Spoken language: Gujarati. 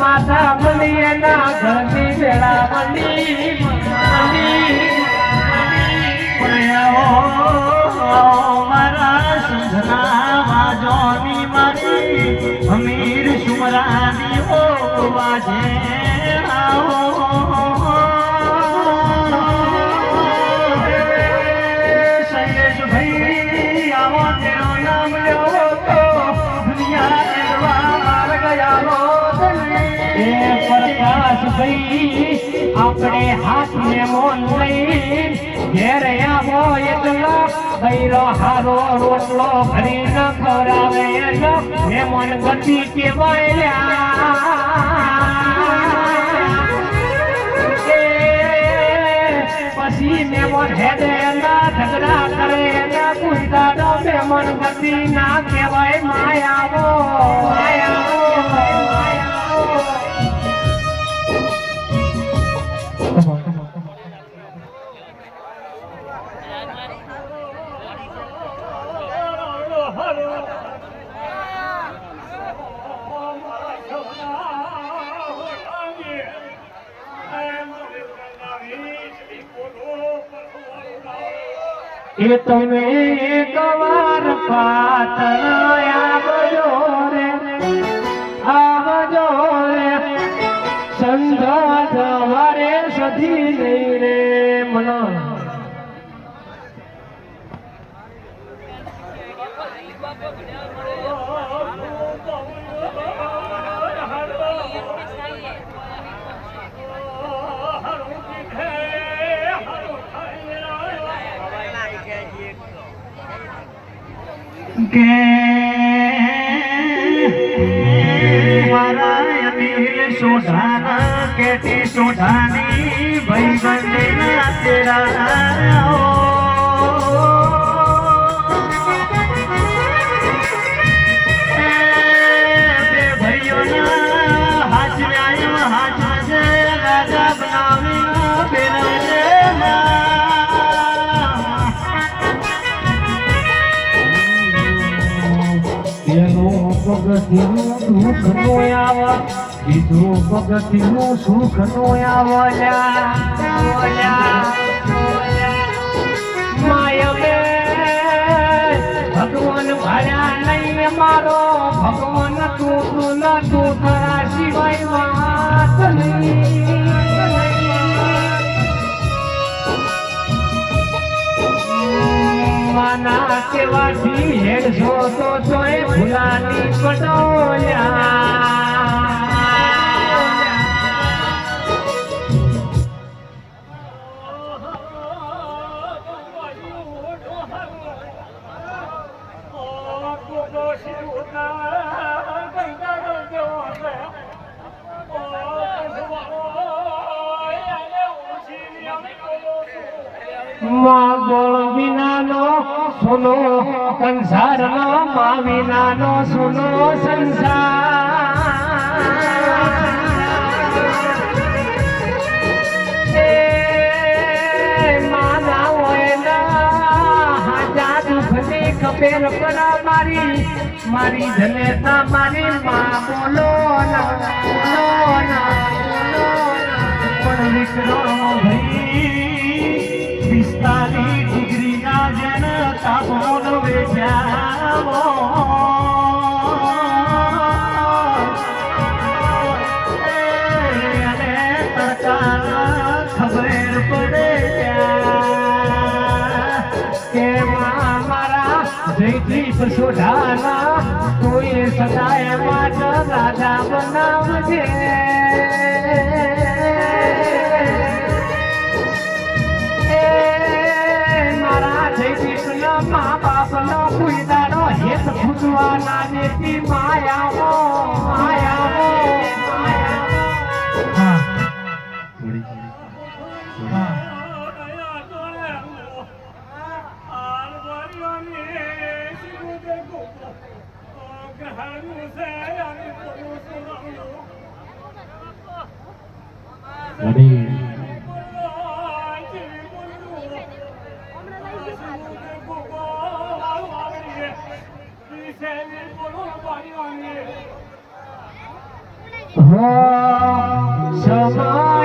માથા મળી એ પ્રકાશભાઈ આપણે હાથને મોન લઈ, ઘેર આવો એટલો ભૈરો હારો રોટલો ભરી ન ખવડાવે એટલો મહેમાન ગતિ કેવાય. પછી એના ઝઘડા કરે એના કુંદાનો મહેમાન ગતિ ના કહેવાય માયાવો એ તમે એક વાર પાટણ કે મારા અનિલ સોઢાના કેટી સોઢાની ભાઈ બંધના તેરા છે રાજા બનાવી બેનવને પગથિયું દુઃખ નો આવા બીજું પગથિયું સુખ નો બે ભગવાન ભર્યા નહીં મારો ભગવાન તું તું તું તારા સિવાય વાત નહીં કેવાથી હેડશો તો તોય ભૂલાની પટોલ્યા મા સુનો સંસારનો માં વિનાનો સુનો સંસાર ખબેર પડા મારી મારી જનેતા મારી માં બોલો ના બોલો ના મારા જયદીપ સોઢાના કોઈ સદાય માટ રાજા બનાવજે. મારા જયદીપના મા બાપનો કુઈદાનો હેત ભૂજવાના ના Ready? Oh, Shama.